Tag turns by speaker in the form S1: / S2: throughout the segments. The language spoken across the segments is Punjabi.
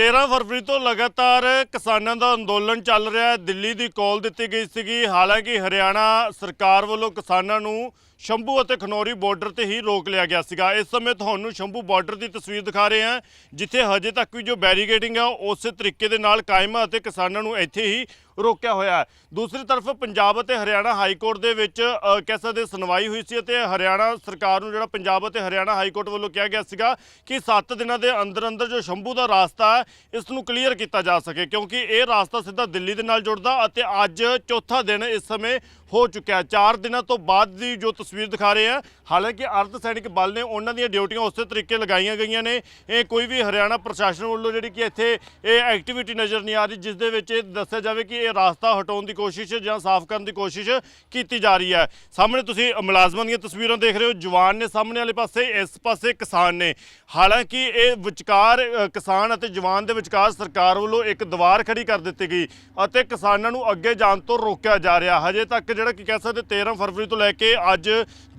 S1: 13 ਫਰਵਰੀ ਤੋਂ ਲਗਾਤਾਰ ਕਿਸਾਨਾਂ ਦਾ ਅੰਦੋਲਨ ਚੱਲ ਰਿਹਾ ਹੈ। ਦਿੱਲੀ ਦੀ ਕਾਲ ਦਿੱਤੀ ਗਈ ਸੀਗੀ। ਹਾਲਾਂਕਿ ਹਰਿਆਣਾ ਸਰਕਾਰ ਵੱਲੋਂ ਕਿਸਾਨਾਂ ਨੂੰ ਸ਼ੰਭੂ ਅਤੇ ਖਨੌਰੀ ਬਾਰਡਰ ਤੇ ਹੀ ਰੋਕ ਲਿਆ ਗਿਆ ਸੀਗਾ। ਇਸ ਸਮੇਂ ਤੁਹਾਨੂੰ ਸ਼ੰਭੂ ਬਾਰਡਰ ਦੀ ਤਸਵੀਰ ਦਿਖਾ ਰਹੇ ਹਾਂ, ਜਿੱਥੇ ਹਜੇ ਤੱਕ ਵੀ ਜੋ ਬੈਰੀਗੇਡਿੰਗ ਆ ਉਹ ਉਸੇ ਤਰੀਕੇ ਦੇ ਨਾਲ ਕਾਇਮ ਹੈ ਅਤੇ ਕਿਸਾਨਾਂ ਨੂੰ ਇੱਥੇ ਹੀ ਰੋਕਿਆ ਹੋਇਆ ਹੈ। ਦੂਸਰੀ ਤਰਫ ਪੰਜਾਬ ਅਤੇ ਹਰਿਆਣਾ ਹਾਈ ਕੋਰਟ ਦੇ ਵਿੱਚ ਕਹਿ ਸਕਦੇ ਸੁਣਵਾਈ ਹੋਈ ਸੀ ਅਤੇ ਹਰਿਆਣਾ ਸਰਕਾਰ ਨੂੰ ਜਿਹੜਾ ਪੰਜਾਬ ਅਤੇ ਹਰਿਆਣਾ ਹਾਈ ਕੋਰਟ ਵੱਲੋਂ ਕਿਹਾ ਗਿਆ ਸੀਗਾ ਕਿ 7 ਦਿਨਾਂ ਦੇ ਅੰਦਰ ਅੰਦਰ ਜੋ ਸ਼ੰਭੂ ਦਾ ਰਾਸਤਾ ਹੈ, ਇਸ ਨੂੰ ਕਲੀਅਰ ਕੀਤਾ ਜਾ ਸਕੇ, ਕਿਉਂਕਿ ਇਹ ਰਾਸਤਾ ਸਿੱਧਾ ਦਿੱਲੀ ਦੇ ਨਾਲ ਜੁੜਦਾ ਅਤੇ ਅੱਜ ਚੌਥਾ ਦਿਨ ਇਸ ਸਮੇਂ ਹੋ ਚੁੱਕਿਆ ਹੈ। 4 ਦਿਨਾਂ ਤੋਂ ਬਾਅਦ ਦੀ ਜੋ ਤਸਵੀਰ ਦਿਖਾ ਰਹੇ ਆ ਹਾਲਾਂਕਿ ਅਰਧ ਸੈਨਿਕ ਬਲ ਨੇ ਉਹਨਾਂ ਦੀਆਂ ਡਿਊਟੀਆਂ ਉਸੇ ਤਰੀਕੇ ਲਗਾਈਆਂ ਗਈਆਂ ਨੇ। ਇਹ ਕੋਈ ਵੀ ਹਰਿਆਣਾ ਪ੍ਰਸ਼ਾਸਨ ਵੱਲੋਂ ਜਿਹੜੀ ਕਿ ਇੱਥੇ ਇਹ ਐਕਟੀਵਿਟੀ ਨਜ਼ਰ ਨਹੀਂ ਆ ਰਹੀ, ਜਿਸ ਦੇ ਵਿੱਚ ਇਹ ਦੱਸਿਆ ਜਾਵੇ ਕਿ ਇਹ ਰਾਸਤਾ ਹਟਾਉਣ ਦੀ ਕੋਸ਼ਿਸ਼ ਜਾਂ ਸਾਫ਼ ਕਰਨ ਦੀ ਕੋਸ਼ਿਸ਼ ਕੀਤੀ ਜਾ ਰਹੀ ਹੈ। ਸਾਹਮਣੇ ਤੁਸੀਂ ਮੁਲਾਜ਼ਮਾਂ ਦੀਆਂ ਤਸਵੀਰਾਂ ਦੇਖ ਰਹੇ ਹੋ। ਜਵਾਨ ਨੇ ਸਾਹਮਣੇ ਵਾਲੇ ਪਾਸੇ, ਇਸ ਪਾਸੇ ਕਿਸਾਨ ਨੇ। ਹਾਲਾਂਕਿ ਇਹ ਵਿਚਕਾਰ ਕਿਸਾਨ ਅਤੇ ਜਵਾਨ ਦੇ ਵਿਚਕਾਰ ਸਰਕਾਰ ਵੱਲੋਂ ਇੱਕ ਦੀਵਾਰ ਖੜੀ ਕਰ ਦਿੱਤੀ ਗਈ ਅਤੇ ਕਿਸਾਨਾਂ ਨੂੰ ਅੱਗੇ ਜਾਣ ਤੋਂ ਰੋਕਿਆ ਜਾ ਰਿਹਾ। ਹਜੇ ਤੱਕ ਜਿਹੜਾ ਕਿ ਕਹਿ ਸਕਦੇ 13 ਫਰਵਰੀ ਤੋਂ ਲੈ ਕੇ ਅੱਜ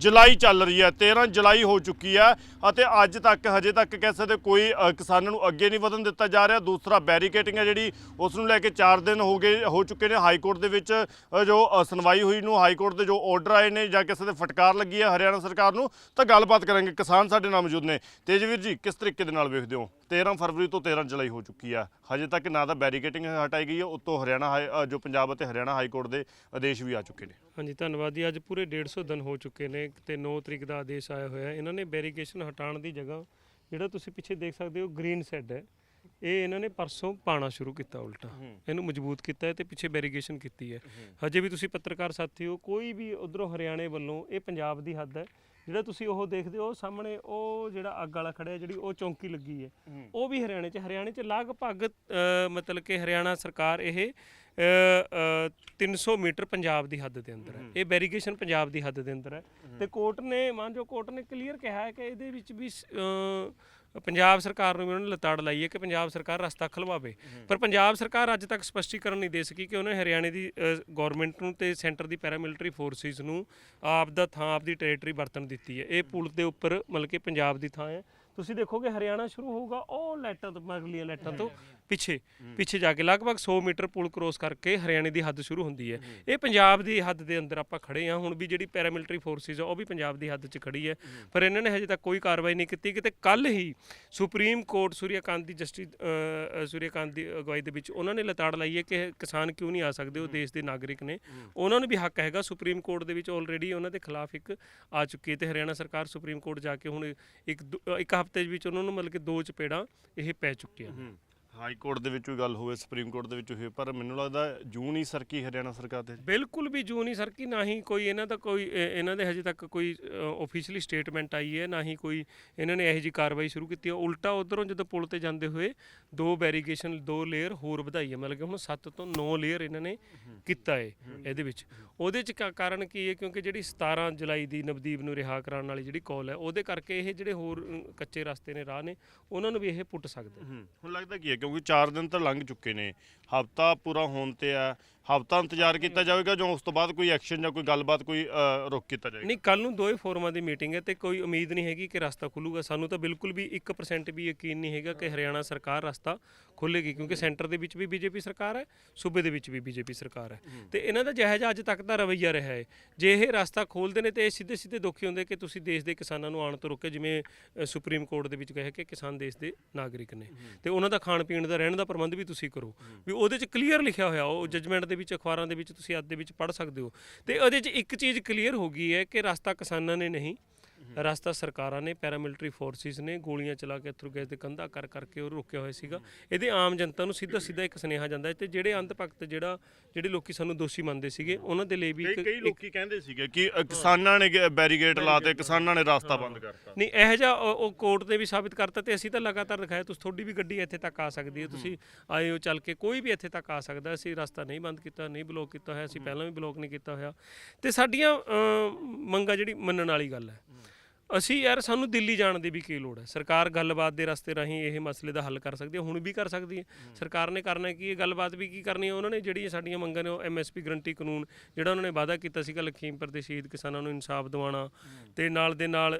S1: ਜੁਲਾਈ ਚੱਲ ਰਹੀ ਹੈ 13 ਜੁਲਾਈ ਹੋ ਚੁੱਕੀ ਹੈ ਅਤੇ ਅੱਜ ਤੱਕ, ਹਜੇ ਤੱਕ ਕਹਿ ਸਕਦੇ ਕੋਈ ਕਿਸਾਨਾਂ ਨੂੰ ਅੱਗੇ ਨਹੀਂ ਵਧਣ ਦਿੱਤਾ ਜਾ ਰਿਹਾ। ਦੂਸਰਾ ਬੈਰੀਕੇਟਿੰਗ ਹੈ ਜਿਹੜੀ, ਉਸ ਨੂੰ ਲੈ ਕੇ 4 ਦਿਨ ਹੋ ਗਏ, ਹੋ ਚੁੱਕੇ ਨੇ ਹਾਈ ਕੋਰਟ ਦੇ ਵਿੱਚ ਜੋ ਸੁਣਵਾਈ ਹੋਈ ਨੂੰ, ਹਾਈ ਕੋਰਟ ਦੇ ਜੋ ਆਰਡਰ ਆਏ ਨੇ ਜਾਂ ਕਿਸੇ ਦੇ ਫਟਕਾਰ ਲੱਗੀ ਹੈ ਹਰਿਆਣਾ ਸਰਕਾਰ ਨੂੰ, ਤਾਂ ਗੱਲਬਾਤ ਕਰਾਂਗੇ। ਕਿਸਾਨ ਸਾਡੇ ਨਾਲ ਮੌਜੂਦ ਨੇ। ਤੇਜਵੀਰ ਜੀ, ਕਿਸ ਤਰੀਕੇ ਦੇ ਨਾਲ ਵੇਖਦੇ ਹੋ? 13 ਫਰਵਰੀ ਤੋਂ 13 ਜੁਲਾਈ ਹੋ ਚੁੱਕੀ ਹੈ। ਹਜੇ ਤੱਕ ਨਾ ਤਾਂ ਬੈਰੀਕੇਟਿੰਗ ਹਟਾਈ ਗਈ ਹੈ, ਉੱਤੋਂ ਹਰਿਆਣਾ ਹਾਈ ਜੋ ਪੰਜਾਬ ਅਤੇ ਹਰਿਆਣਾ ਹਾਈ ਕੋਰਟ ਦੇ ਆਦੇਸ਼ ਵੀ ਆ ਚੁੱਕੇ ਨੇ।
S2: ਹਾਂਜੀ ਧੰਨਵਾਦ ਜੀ। ਅੱਜ ਪੂਰੇ 150 ਦਿਨ ਹੋ ਚੁੱਕੇ ਨੇ ਤੇ 9 ਤਰੀਕ ਦਾ ਆਦੇਸ਼ ਆਇਆ ਹੋਇਆ ਇਹਨਾਂ ਨੇ ਬੈਰੀਕੇਸ਼ਨ ਹਟਾਉਣ ਦੀ ਜਗ੍ਹਾ ਜਿਹੜਾ ਤੁਸੀਂ ਪਿੱਛੇ ਦੇਖ ਸਕਦੇ ਹੋ ਗ੍ਰੀਨ ਸੈੱਡ ਹੈ। ਇਹ ਇਹਨਾਂ ਨੇ ਪਰਸੋਂ ਪਾਣਾ ਸ਼ੁਰੂ ਕੀਤਾ ਉਲਟਾ। ਇਹਨੂੰ ਮਜ਼ਬੂਤ ਕੀਤਾ ਹੈ ਤੇ ਪਿੱਛੇ ਬੈਰੀਕੇਸ਼ਨ ਕੀਤੀ ਹੈ। ਹਜੇ ਵੀ ਤੁਸੀਂ ਪੱਤਰਕਾਰ ਸਾਥੀ ਹੋ ਕੋਈ ਵੀ ਉਧਰੋਂ ਹਰਿਆਣੇ ਵੱਲੋਂ ਇਹ ਪੰਜਾਬ ਦੀ ਹੱਦ ਹੈ। ਜਿਹੜਾ ਤੁਸੀਂ ਉਹ ਦੇਖਦੇ ਹੋ ਸਾਹਮਣੇ ਉਹ ਜਿਹੜਾ ਅੱਗ ਵਾਲਾ ਖੜਿਆ ਜਿਹੜੀ ਉਹ ਚੌਂਕੀ ਲੱਗੀ ਹੈ ਉਹ ਵੀ ਹਰਿਆਣੇ 'ਚ ਹਰਿਆਣੇ 'ਚ ਲਗਭਗ ਮਤਲਬ ਕਿ ਹਰਿਆਣਾ ਸਰਕਾਰ ਇਹ ਅ, ਅ, 300 ਮੀਟਰ ਪੰਜਾਬ ਦੀ ਹੱਦ ਦੇ ਅੰਦਰ ਹੈ। ਇਹ ਬੈਰੀਕੇਸ਼ਨ ਪੰਜਾਬ ਦੀ ਹੱਦ ਦੇ ਅੰਦਰ ਹੈ। ਤੇ ਕੋਰਟ ਨੇ ਮੰਨ ਜੋ ਕੋਰਟ ਨੇ ਕਲੀਅਰ ਕਿਹਾ ਹੈ ਕਿ ਇਹਦੇ ਵਿੱਚ ਵੀ ਪੰਜਾਬ ਸਰਕਾਰ ਨੂੰ ਵੀ ਉਹਨਾਂ ਨੇ ਲਤਾੜ ਲਾਈ ਹੈ ਕਿ ਪੰਜਾਬ ਸਰਕਾਰ ਰਸਤਾ ਖਲਵਾਵੇ। ਪਰ ਪੰਜਾਬ ਸਰਕਾਰ ਅੱਜ ਤੱਕ ਸਪਸ਼ਟੀਕਰਨ ਨਹੀਂ ਦੇ ਸਕੀ ਕਿ ਉਹਨੇ ਹਰਿਆਣੇ ਦੀ ਗਵਰਨਮੈਂਟ ਨੂੰ ਤੇ ਸੈਂਟਰ ਦੀ ਪੈਰਾਮਿਲਟਰੀ ਫੋਰਸਿਸ ਨੂੰ ਆਪ ਦਾ ਥਾਂ ਆਪ ਦੀ ਟੈਰੀਟਰੀ ਵਰਤਣ ਦਿੱਤੀ ਹੈ। ਇਹ ਪੁਲ ਦੇ ਉੱਪਰ ਮਤਲਬ ਕਿ ਪੰਜਾਬ ਦੀ ਥਾਂ ਹੈ। ਤੁਸੀਂ ਦੇਖੋਗੇ ਹਰਿਆਣਾ ਸ਼ੁਰੂ ਹੋਊਗਾ ਉਹ ਲੈਟਾਂ ਤੋਂ ਮਗਲੀਆਂ ਲੈਟਾਂ ਤੋਂ ਪਿੱਛੇ ਪਿੱਛੇ ਜਾ ਕੇ ਲਗਭਗ 100 ਮੀਟਰ ਪੁਲ ਕ੍ਰੋਸ ਕਰਕੇ ਹਰਿਆਣੇ ਦੀ ਹੱਦ ਸ਼ੁਰੂ ਹੁੰਦੀ ਹੈ। ਇਹ ਪੰਜਾਬ ਦੀ ਹੱਦ ਦੇ ਅੰਦਰ ਆਪਾਂ ਖੜੇ ਹਾਂ। ਹੁਣ ਵੀ ਜਿਹੜੀ ਪੈਰਾਮਿਲਟਰੀ ਫੋਰਸਿਸ ਆ ਉਹ ਵੀ ਪੰਜਾਬ ਦੀ ਹੱਦ 'ਚ ਖੜੀ ਹੈ। ਪਰ ਇਹਨਾਂ ਨੇ ਹਜੇ ਤੱਕ ਕੋਈ ਕਾਰਵਾਈ ਨਹੀਂ ਕੀਤੀ। ਕਿਤੇ ਕੱਲ ਹੀ ਸੁਪਰੀਮ ਕੋਰਟ ਸੂਰਿਆਕਾਂਤ ਦੀ ਜਸਟਿਸ ਸੂਰਿਆਕਾਂਤ ਦੀ ਅਗਵਾਈ ਦੇ ਵਿੱਚ ਉਹਨਾਂ ਨੇ ਲਤਾੜ ਲਾਈ ਹੈ ਕਿ ਕਿਸਾਨ ਕਿਉਂ ਨਹੀਂ ਆ ਸਕਦੇ ਉਹ ਦੇਸ਼ ਦੇ ਨਾਗਰਿਕ ਨੇ। ਉਹਨਾਂ ਨੂੰ ਵੀ ਹੱਕ ਹੈਗਾ। ਸੁਪਰੀਮ ਕੋਰਟ ਦੇ ਵਿੱਚ ਆਲਰੇਡੀ ਉਹਨਾਂ ਦੇ ਖਿਲਾਫ ਇੱਕ ਆ ਚੁੱਕੀ ਹੈ ਤੇ ਹਰਿਆਣਾ ਸਰਕਾਰ ਸੁਪਰੀਮ ਕੋਰਟ ਜਾ ਕੇ ਹੁਣ ਇੱਕ ਦੋ- ਇੱਕ ਹਫ਼ਤੇ ਵਿੱਚ ਉਹਨਾਂ ਨੂੰ ਮਤਲਬ ਕਿ ਦੋ ਚਪੇੜਾਂ ਇਹ ਪੈ ਚੁੱਕੀਆਂ
S1: ਹਾਈ ਕੋਰਟ ਦੇ ਵਿੱਚ ਗੱਲ ਹੋਵੇ ਸੁਪਰੀਮ ਕੋਰਟ ਦੇ ਵਿੱਚ ਹੋਵੇ ਪਰ ਮੈਨੂੰ ਲੱਗਦਾ ਜੂਨ ਹੀ ਸਰਕੀ ਹਰਿਆਣਾ ਸਰਕਾਰ ਦੇ
S2: ਬਿਲਕੁਲ ਵੀ ਜੂ ਨਹੀਂ ਸਰਕੀ ਨਾ ਹੀ ਕੋਈ ਇਹਨਾਂ ਦਾ ਕੋਈ ਇਹ- ਇਹਨਾਂ ਦੇ ਹਜੇ ਤੱਕ ਕੋਈ ਆਫੀਸ਼ੀਅਲੀ ਸਟੇਟਮੈਂਟ ਆਈ ਹੈ ਨਾ ਹੀ ਕੋਈ ਇਹਨਾਂ ਨੇ ਇਹੋ ਜੀ ਕਾਰਵਾਈ ਸ਼ੁਰੂ ਕੀਤੀ ਹੈ। ਉਲਟਾ ਉਧਰੋਂ ਜਦੋਂ ਪੁਲ ਤੇ ਜਾਂਦੇ ਹੋਏ ਦੋ ਬੈਰੀਗੇਸ਼ਨ ਦੋ ਲੇਅਰ ਹੋਰ ਵਧਾਈ ਹੈ ਮਤਲਬ ਕਿ ਹੁਣ 7 ਤੋਂ 9 ਲੇਅਰ ਇਹਨਾਂ ਨੇ ਕੀਤਾ ਹੈ ਇਹਦੇ ਵਿੱਚ। ਉਹਦੇ ਚ ਕਾ- ਕਾਰਨ ਕੀ ਹੈ? ਕਿਉਂਕਿ ਜਿਹੜੀ 17 ਜੁਲਾਈ ਦੀ ਨਵਦੀਪ ਨੂੰ ਰਿਹਾ ਕਰਾਉਣ ਵਾਲੀ ਜਿਹੜੀ ਕਾਲ ਹੈ ਉਹਦੇ ਕਰਕੇ ਇਹ ਜਿਹੜੇ ਹੋਰ ਅਮ, ਕੱਚੇ ਰਸਤੇ ਨੇ ਰਾਹ ਨੇ ਉਹਨਾਂ ਨੂੰ ਵੀ ਇਹ ਪੁੱਟ ਸਕਦੇ
S1: ਹੁਣ ਲੱਗਦਾ ਕੀ ਹੈ ਕਿਉਂਕਿ 4 ਦਿਨ ਤਾਂ ਲੰਘ ਚੁੱਕੇ ਨੇ। ਹਫਤਾ ਪੂਰਾ ਹੋਣ ਤੇ ਆ ਹਫਤਾ ਇੰਤਜ਼ਾਰ ਕੀਤਾ ਜਾਵੇਗਾ ਜਾਂ ਉਸ ਤੋਂ ਬਾਅਦ ਕੋਈ ਐਕਸ਼ਨ ਜਾਂ ਕੋਈ ਗੱਲਬਾਤ ਕੋਈ ਰੁਕ ਕੀਤਾ ਜਾਏਗਾ
S2: ਨਹੀਂ ਕੱਲ ਨੂੰ ਦੋਏ ਫੋਰਮਾਂ ਦੀ ਮੀਟਿੰਗ ਹੈ ਤੇ ਕੋਈ ਉਮੀਦ ਨਹੀਂ ਹੈਗੀ ਕਿ ਰਸਤਾ ਖੁੱਲੂਗਾ। ਸਾਨੂੰ ਤਾਂ ਬਿਲਕੁਲ ਵੀ 1% ਵੀ ਯਕੀਨ ਨਹੀਂ ਹੈਗਾ ਕਿ ਹਰਿਆਣਾ ਸਰਕਾਰ ਰਸਤਾ ਖੋਲੇਗੀ ਕਿਉਂਕਿ ਸੈਂਟਰ ਦੇ ਵਿੱਚ ਵੀ ਬੀਜੇਪੀ ਸਰਕਾਰ ਹੈ ਸੂਬੇ ਦੇ ਵਿੱਚ ਵੀ ਬੀਜੇਪੀ ਸਰਕਾਰ ਹੈ। ਤੇ ਇਹਨਾਂ ਦਾ ਜਿਹੋ ਜਿਹਾ ਅੱਜ ਤੱਕ ਦਾ ਰਵੱਈਆ ਰਿਹਾ ਹੈ ਜੇ ਇਹ ਰਸਤਾ ਖੋਲਦੇ ਨੇ ਤੇ ਇਹ ਸਿੱਧੇ ਸਿੱਧੇ ਦੁਖੀ ਹੁੰਦੇ ਕਿ ਤੁਸੀਂ ਦੇਸ਼ ਦੇ ਕਿਸਾਨਾਂ ਨੂੰ ਆਉਣ ਤੋਂ ਰੋਕੇ ਜਿਵੇਂ ਸੁਪਰੀਮ ਕੋਰਟ ਦੇ ਵਿੱਚ ਕਹੇ ਕਿ ਕਿਸਾਨ ਦੇਸ਼ ਦੇ ਨਾਗਰਿਕ ਨੇ। ਤੇ ਉਹਨਾਂ ਦਾ ਖਾਣ ਪੀਣ ਦਾ ਰਹਿਣ ਦਾ ਪ੍ਰਬੰਧ ਵੀ ਤੁਸੀਂ ਕਰੋ। ਵੀ ਉਹਦੇ 'ਚ ਕਲੀਅਰ ਲਿਖਿਆ ਹੋਇਆ, ਉਹ ਜਜਮੈਂਟ ਦੇ ਵਿੱਚ, ਅਖਬਾਰਾਂ ਦੇ ਵਿੱਚ ਤੁਸੀਂ ਅੱਜ ਦੇ ਵਿੱਚ ਪੜ੍ਹ ਸਕਦੇ ਹੋ। ਤੇ ਉਹਦੇ 'ਚ ਇੱਕ ਚੀਜ਼ ਕਲੀਅਰ ਹੋ ਗਈ ਹੈ ਕਿ ਰਸਤਾ ਕਿਸਾਨਾਂ ਨੇ ਨਹੀਂ ਰਸਤਾ ਸਰਕਾਰਾਂ ਨੇ ਪੈਰਾਮਿਲਟਰੀ ਫੋਰਸਿਸ ਨੇ ਗੋਲੀਆਂ ਚਲਾ ਕੇ ਅਥਰੂ ਗੈਸ ਦੇ ਕੰਧਾ ਕਰ ਕਰਕੇ ਉਹ ਰੋਕਿਆ ਹੋਇਆ ਸੀਗਾ। ਇਹਦੇ ਆਮ ਜਨਤਾ ਨੂੰ ਸਿੱਧਾ ਸਿੱਧਾ ਇੱਕ ਸੁਨੇਹਾ ਜਾਂਦਾ ਤੇ ਜਿਹੜੇ ਅੰਤ ਭਗਤ ਜਿਹੜਾ ਜਿਹੜੇ ਲੋਕੀ ਸਾਨੂੰ ਦੋਸ਼ੀ ਮੰਨਦੇ ਸੀਗੇ ਉਹਨਾਂ ਦੇ ਲਈ ਵੀ
S1: ਕਈ
S2: ਇੱਕ
S1: ਕਈ ਲੋਕੀ ਕਹਿੰਦੇ ਸੀਗੇ ਕਿ ਕਿਸਾਨਾਂ ਨੇ ਬੈਰੀਗੇਟ ਲਾਤੇ ਕਿਸਾਨਾਂ ਨੇ ਰਸਤਾ ਬੰਦ ਕਰਤਾ।
S2: ਨਹੀਂ ਇਹੋ ਜਿਹਾ ਉਹ ਕੋਰਟ ਨੇ ਵੀ ਸਾਬਿਤ ਕਰਤਾ ਤੇ ਅਸੀਂ ਤਾਂ ਲਗਾਤਾਰ ਦਿਖਾਇਆ ਤੁਸੀਂ ਤੁਹਾਡੀ ਵੀ ਗੱਡੀ ਇੱਥੇ ਤੱਕ ਆ ਸਕਦੀ ਹੈ ਤੁਸੀਂ ਆਏ ਹੋ ਚੱਲ ਕੇ ਕੋਈ ਵੀ ਇੱਥੇ ਤੱਕ ਆ ਸਕਦਾ ਅਸੀਂ ਰਸਤਾ ਨਹੀਂ ਬੰਦ ਕੀਤਾ ਨਹੀਂ ਬਲੌਕ ਕੀਤਾ ਹੋਇਆ ਅਸੀਂ ਪਹਿਲਾਂ ਵੀ ਬਲੌਕ ਨਹੀਂ ਕੀਤਾ ਹੋਇਆ। ਤੇ ਸਾਡੀਆਂ ਮੰਗਾਂ ਜਿਹੜੀ ਮੰਨਣ ਵਾਲੀ ਗੱਲ ਹੈ। ਅਸੀਂ ਯਾਰ ਸਾਨੂੰ ਦਿੱਲੀ ਜਾਣ ਦੀ ਵੀ ਕੀ ਲੋੜ ਹੈ? ਸਰਕਾਰ ਗੱਲਬਾਤ ਦੇ ਰਸਤੇ ਰਾਹੀਂ ਇਹ ਮਸਲੇ ਦਾ ਹੱਲ ਕਰ ਸਕਦੀ ਹੈ ਹੁਣ ਵੀ ਕਰ ਸਕਦੀ ਹੈ। ਸਰਕਾਰ ਨੇ ਕਰਨਾ ਕੀ ਹੈ? ਗੱਲਬਾਤ ਵੀ ਕੀ ਕਰਨੀ ਹੈ? ਉਹਨਾਂ ਨੇ ਜਿਹੜੀਆਂ ਸਾਡੀਆਂ ਮੰਗਾਂ ਨੇ ਉਹ ਐਮਐਸਪੀ ਗਰੰਟੀ ਕਾਨੂੰਨ ਜਿਹੜਾ ਉਹਨਾਂ ਨੇ ਵਾਅਦਾ ਕੀਤਾ ਸੀਗਾ ਲਖੀਮਪੁਰ ਦੇ ਸ਼ਹੀਦ ਕਿਸਾਨਾਂ ਨੂੰ ਇਨਸਾਫ ਦਿਵਾਉਣਾ ਤੇ ਨਾਲ ਦੇ ਨਾਲ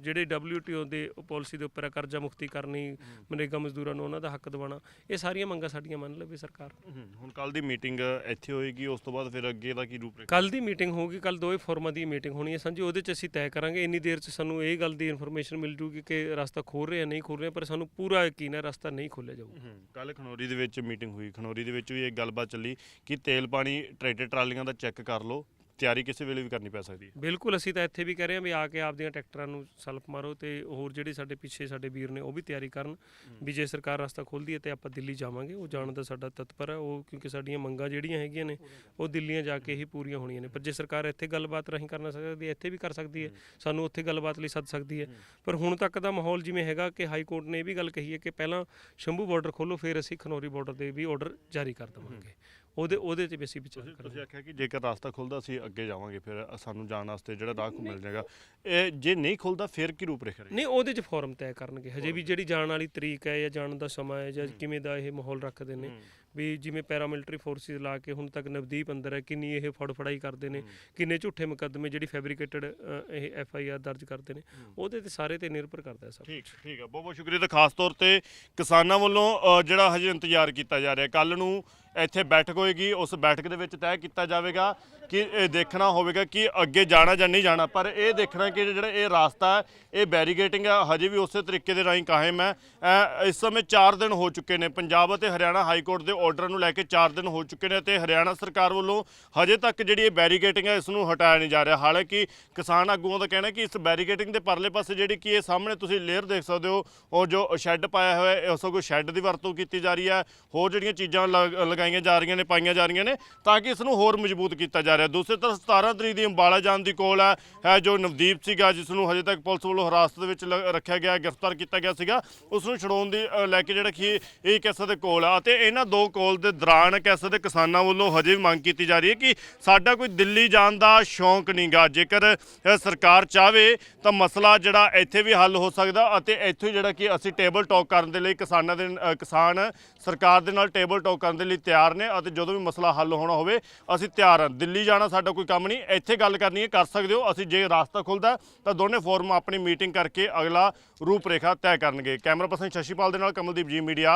S2: ਜਿਹੜੇ WTO ਦੇ ਪਾਲਿਸੀ ਦੇ ਉੱਪਰ ਕਰਜ਼ਾ ਮੁਕਤੀ ਕਰਨੀ ਮਨਰੇਗਾ ਮਜ਼ਦੂਰਾਂ ਨੂੰ ਉਹਨਾਂ ਦਾ ਹੱਕ ਦਿਵਾਉਣਾ ਇਹ ਸਾਰੀਆਂ ਮੰਗਾਂ ਸਾਡੀਆਂ ਮੰਨ ਲਵੇ ਸਰਕਾਰ।
S1: ਹੁਣ ਕੱਲ ਦੀ ਮੀਟਿੰਗ ਇੱਥੇ ਹੋਏਗੀ ਉਸ ਤੋਂ ਬਾਅਦ ਫਿਰ ਅੱਗੇ ਦਾ ਕੀ ਰੂਪਰੇਖਾ?
S2: ਕੱਲ ਦੀ ਮੀਟਿੰਗ ਹੋਊਗੀ ਕੱਲ ਦੋਵੇਂ ਫੋਰਮਾਂ ਦੀ ਮੀਟਿੰਗ ਹੋਣੀ ਹੈ। ਸੰਜੀ ਉਹਦੇ ਚ ਅਸੀਂ ਤੈਅ ਕਰਾਂਗੇ ਇੰਨੀ ਦੇਰ ਚ ਸਾਨੂੰ ਇਹ ਗੱਲ ਦੀ ਇਨਫੋਰਮੇਸ਼ਨ ਮਿਲ ਜੂਗੀ ਕਿ ਰਸਤਾ ਖੋਲ ਰਹੇ ਆ, ਨਹੀਂ ਖੋਲ ਰਹੇ ਪਰ ਸਾਨੂੰ ਪੂਰਾ ਯਕੀਨ ਹੈ ਰਸਤਾ ਨਹੀਂ ਖੋਲਿਆ ਜਾਊਗਾ।
S1: ਕੱਲ ਖਨੌਰੀ ਦੇ ਵਿੱਚ ਮੀਟਿੰਗ ਹੋਈ, ਖਨੌਰੀ ਦੇ ਵਿੱਚ ਵੀ ਇਹ ਗੱਲਬਾਤ ਚੱਲੀ ਕਿ ਤੇਲ ਪਾਣੀ ਟਰੈਕਟਰ ਟਰਾਲੀਆਂ ਦਾ ਚੈੱਕ ਕਰ ਲਓ ਤਿਆਰੀ ਕਿਸੇ ਵੇਲੇ ਵੀ ਕਰਨੀ ਪੈ ਸਕਦੀ ਹੈ।
S2: ਬਿਲਕੁਲ ਅਸੀਂ ਤਾਂ ਇੱਥੇ ਵੀ ਕਹਿ ਰਹੇ ਹਾਂ ਵੀ ਆ ਕੇ ਆਪਦੀਆਂ ਟਰੈਕਟਰਾਂ ਨੂੰ ਸਲਫ ਮਾਰੋ ਤੇ ਹੋਰ ਜਿਹੜੇ ਸਾਡੇ ਪਿੱਛੇ ਸਾਡੇ ਵੀਰ ਨੇ ਉਹ ਵੀ ਤਿਆਰੀ ਕਰਨ। ਵੀ ਜੇ ਸਰਕਾਰ ਰਸਤਾ ਖੋਲਦੀ ਹੈ ਤੇ ਆਪਾਂ ਦਿੱਲੀ ਜਾਵਾਂਗੇ। ਉਹ ਜਾਣ ਦਾ ਸਾਡਾ ਤਤਪਰ ਹੈ। ਉਹ ਕਿਉਂਕਿ ਸਾਡੀਆਂ ਮੰਗਾਂ ਜਿਹੜੀਆਂ ਹੈਗੀਆਂ ਨੇ ਉਹ ਦਿੱਲੀਆਂ ਜਾ ਕੇ ਹੀ ਪੂਰੀਆਂ ਹੋਣੀਆਂ ਨੇ। ਪਰ ਜੇ ਸਰਕਾਰ ਇੱਥੇ ਗੱਲਬਾਤ ਰਾਹੀਂ ਕਰਨਾ ਸਕਦੀ ਹੈ ਇੱਥੇ ਵੀ ਕਰ ਸਕਦੀ ਹੈ ਸਾਨੂੰ ਉੱਥੇ ਗੱਲਬਾਤ ਲਈ ਸੱਦ ਸਕਦੀ ਹੈ। ਪਰ ਹੁਣ ਤੱਕ ਦਾ ਮਾਹੌਲ ਜਿਵੇਂ ਹੈਗਾ ਕਿ ਹਾਈ ਕੋਰਟ ਨੇ ਇਹ ਵੀ ਗੱਲ ਕਹੀ ਹੈ ਕਿ ਪਹਿਲਾਂ ਸ਼ੰਭੂ ਬਾਰਡਰ ਖੋਲੋ ਫਿਰ ਅਸੀਂ ਖਨੌਰੀ ਬਾਰਡਰ ਦੇ ਵੀ ਆਰਡਰ ਜਾਰੀ ਕਰ ਦੇਵਾਂਗੇ। ਉਹਦੇ ਉਹਦੇ ਤੇ ਵੀ ਅਸੀਂ ਵਿਚਾਰ ਕਰਾਂਗੇ।
S1: ਤੁਸੀਂ ਆਖਿਆ ਕਿ ਜੇਕਰ ਰਸਤਾ ਖੁੱਲਦਾ ਅਸੀਂ ਅੱਗੇ ਜਾਵਾਂਗੇ ਫਿਰ ਸਾਨੂੰ ਜਾਣ ਵਾਸਤੇ ਜਿਹੜਾ ਰਾਹ ਮਿਲ ਜਾਏਗਾ। ਇਹ ਜੇ ਨਹੀਂ ਖੁੱਲਦਾ ਫਿਰ ਕੀ ਰੂਪਰੇਖਾ ਰਹੇਗੀ?
S2: ਨਹੀਂ ਉਹਦੇ ਚ ਫਾਰਮ ਤੈਅ ਕਰਨਗੇ। ਹਜੇ ਵੀ ਜਿਹੜੀ ਜਾਣ ਵਾਲੀ ਤਰੀਕ ਹੈ ਜਾਂ ਜਾਣ ਦਾ ਸਮਾਂ ਹੈ ਜਾਂ ਕਿਵੇਂ ਦਾ ਇਹ ਮਾਹੌਲ ਰੱਖਦੇ ਨੇ ਵੀ ਜਿਵੇਂ ਪੈਰਾਮਿਲਟਰੀ ਫੋਰਸਿਸ ਲਾ ਕੇ ਹੁਣ ਤੱਕ ਨਵਦੀਪ ਅੰਦਰ ਹੈ ਕਿੰਨੀ ਇਹ ਫੜ ਫੜਾਈ ਕਰਦੇ ਨੇ ਕਿੰਨੇ ਝੂਠੇ ਮੁਕੱਦਮੇ ਜਿਹੜੀ ਫੈਬਰੀਕੇਟਡ ਇਹ ਐਫ ਆਈ ਆਰ ਦਰਜ ਕਰਦੇ ਨੇ ਉਹਦੇ ਤੇ ਸਾਰੇ ਤੇ ਨਿਰਭਰ ਕਰਦਾ ਹੈ ਸਭ।
S1: ਠੀਕ ਠੀਕ ਹੈ। ਬਹੁਤ ਬਹੁਤ ਸ਼ੁਕਰੀਆ ਤੇ ਖਾਸ ਤੌਰ ਤੇ ਕਿਸਾਨਾਂ ਵੱਲੋਂ ਜਿਹੜਾ ਹਜੇ ਇੰਤਜ਼ਾਰ ਕੀਤਾ ਜਾ ਰਿਹਾ। ਕੱਲ ਨੂੰ ਇੱਥੇ ਬੈਠਕ ਹੋਏਗੀ ਉਸ ਬੈਠਕ ਦੇ ਵਿੱਚ ਤੈਅ ਕੀਤਾ ਜਾਵੇਗਾ ਕਿ ਇਹ ਦੇਖਣਾ ਹੋਵੇਗਾ ਕਿ ਅੱਗੇ ਜਾਣਾ ਜਾਂ ਨਹੀਂ ਜਾਣਾ ਪਰ ਇਹ ਦੇਖਣਾ ਕਿ ਜਿਹੜਾ ਇਹ ਰਾਸਤਾ ਹੈ ਇਹ ਬੈਰੀਗੇਟਿੰਗ ਹੈ ਹਜੇ ਵੀ ਉਸੇ ਤਰੀਕੇ ਦੇ ਰਾਹੀਂ ਕਾਇਮ ਹੈ। ਅ, ਇਸ ਸਮੇਂ 4 ਦਿਨ ਹੋ ਚੁੱਕੇ ਨੇ ਪੰਜਾਬ ਅਤੇ ਹਰਿਆਣਾ ਹਾਈ ਕੋਰਟ ਦੇ ਆਰਡਰ ਨੂੰ ਲੈ ਕੇ 4 ਦਿਨ ਹੋ ਚੁੱਕੇ ਨੇ ਤੇ ਹਰਿਆਣਾ ਸਰਕਾਰ ਵੱਲੋਂ ਹਜੇ ਤੱਕ ਜਿਹੜੀ ਇਹ ਬੈਰੀਗੇਟਿੰਗ ਹੈ ਇਸ ਨੂੰ ਹਟਾਇਆ ਨਹੀਂ ਜਾ ਰਿਹਾ। ਹਾਲਾਂਕਿ ਕਿਸਾਨ ਆਗੂਆਂ ਦਾ ਕਹਿਣਾ ਕਿ ਇਸ ਬੈਰੀਗੇਟਿੰਗ ਦੇ ਪਰਲੇ ਪਾਸੇ ਜਿਹੜੀ ਕਿ ਇਹ ਸਾਹਮਣੇ ਤੁਸੀਂ ਲੇਅਰ ਦੇਖ ਸਕਦੇ ਹੋ ਉਹ ਜੋ ਸ਼ੈੱਡ ਪਾਇਆ ਹੋਇਆ ਹੈ ਉਸ ਕੋਈ ਸ਼ੈੱਡ ਦੀ ਵਰਤੋਂ ਕੀਤੀ ਜਾ ਰਹੀ ਹੈ। ਹੋਰ ਜਿਹੜੀਆਂ ਚੀਜ਼ਾਂ ਲਗ- ਲਗਾਈਆਂ ਜਾ ਰਹੀਆਂ ਨੇ ਪਾਈਆਂ ਜਾ ਰਹੀਆਂ ਨੇ ਤਾਂ ਕਿ ਇਸ ਨੂੰ ਹੋਰ ਮਜ਼ਬੂਤ ਕੀਤਾ ਜਾ ਰਿਹਾ। ਦੂਸਰੀ ਤਰਫ 17 ਤਰੀਕ ਦੀ ਅੰਬਾਲਾ ਜਾਣ ਦੀ ਕੋਲ ਹੈ ਜੋ ਨਵਦੀਪ ਸੀਗਾ ਜਿਸ ਨੂੰ ਹਜੇ ਤੱਕ ਪੁਲਿਸ ਵੱਲੋਂ ਹਿਰਾਸਤ ਵਿੱਚ ਰੱਖਿਆ ਗਿਆ, ਗ੍ਰਿਫਤਾਰ ਕੀਤਾ ਗਿਆ ਸੀਗਾ। ਉਸ ਨੂੰ ਛਡਾਉਣ ਦੀ ਲੈ ਕੇ ਜਿਹੜਾ ਕਿ ਇਹ ਕਿਸਾ ਦੇ ਕੋਲ ਆ। ਅਤੇ ਇਹਨਾਂ ਦੋ ਕੋਲ ਦੇ ਦੌਰਾਨ ਕਿਸਾ ਦੇ ਕਿਸਾਨਾਂ ਵੱਲੋਂ ਹਜੇ ਵੀ ਮੰਗ ਕੀਤੀ ਜਾ ਰਹੀ ਹੈ ਕਿ ਸਾਡਾ ਕੋਈ ਦਿੱਲੀ ਜਾਣ ਦਾ ਸ਼ੌਂਕ ਨਹੀਂਗਾ ਜੇਕਰ ਸਰਕਾਰ ਚਾਹਵੇ ਤਾਂ ਮਸਲਾ ਜਿਹੜਾ ਇੱਥੇ ਵੀ ਹੱਲ ਹੋ ਸਕਦਾ ਅਤੇ ਇੱਥੇ ਜਿਹੜਾ ਕਿ ਅਸੀਂ ਟੇਬਲ ਟਾਕ ਕਰਨ ਦੇ ਲਈ ਕਿਸਾਨਾਂ ਦੇ ਕਿਸਾਨ ਸਰਕਾਰ ਦੇ ਨਾਲ ਟੇਬਲ ਟਾਕ ਕਰਨ ਦੇ ਲਈ ਤਿਆਰ ਨੇ ਅਤੇ ਜਦੋਂ ਵੀ ਮਸਲਾ ਹੱਲ ਹੋਣਾ ਹੋਵੇ, ਅਸੀਂ ਤਿਆਰ ਹਾਂ। ਦਿੱਲੀ ਜਾਣਾ, ਸਾਡਾ ਕੋਈ ਕੰਮ ਨਹੀਂ। ਇੱਥੇ ਗੱਲ ਕਰਨੀ ਹੈ, ਕਰ ਸਕਦੇ ਹੋ। ਅਸੀਂ ਜੇ ਰਾਸਤਾ ਖੁੱਲਦਾ ਤਾਂ ਦੋਨੇ ਫੋਰਮ ਆਪਣੀ ਮੀਟਿੰਗ ਕਰਕੇ ਅਗਲਾ ਰੂਪਰੇਖਾ ਤੈਅ ਕਰਨਗੇ। ਕੈਮਰਾ ਪਰਸਨ ਸ਼ਸ਼ੀਪਾਲ ਦੇ ਨਾਲ ਕਮਲਦੀਪ ਜੀ, ਮੀਡੀਆ।